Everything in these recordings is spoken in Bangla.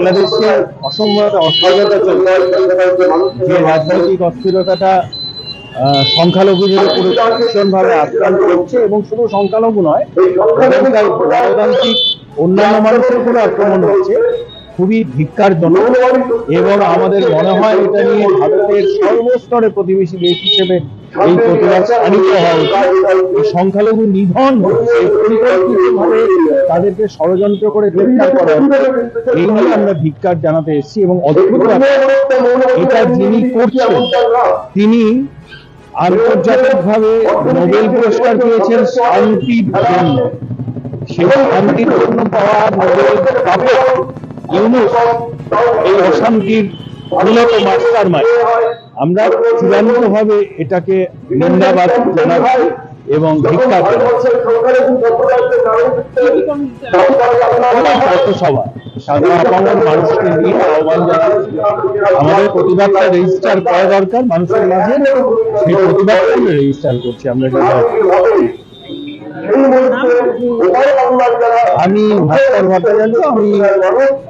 বাংলাদেশে অসম্ভব অস্থিরতা যে রাজনৈতিক অস্থিরতাটা সংখ্যালঘুদের উপরে ভীষণভাবে আক্রান্ত হচ্ছে এবং শুধু সংখ্যালঘু নয় গণতান্ত্রিক অন্যান্য মানুষের উপরে আক্রমণ হচ্ছে। খুবই ধিক্কারজনক এবং আমাদের মনে হয় এটা নিয়ে ভারতের সর্বস্তরে প্রতিবেশী দেশ হিসেবে এই প্রতিবাদ স্থানিত হওয়া উচিত সংখ্যালঘু নিধন হচ্ছে পরিকল্পিতভাবে তাদেরকে ষড়যন্ত্র করে করা এই নিয়ে আমরা ধিক্কার জানাতে এসেছি এবং অদ্ভুত এটা যিনি করছেন তিনি আন্তর্জাতিকভাবে নোবেল পুরস্কার পেয়েছেন শান্তির জন্য সেই শান্তির জন্য পাওয়া নোবেল প্রাপক ইউনুস এই অশান্তির মূলত মাস্টার মাইন্ড আমরা চূড়ান্ত ভাবে এটাকে নিন্দাবাদ জানাচ্ছি এবং আমাদের প্রতিবাদটা রেজিস্টার করা দরকার করছি আমি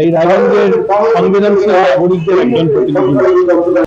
এই রায়গঞ্জের সংবেদনশীল নাগরিকদের একজন প্রতিনিধি।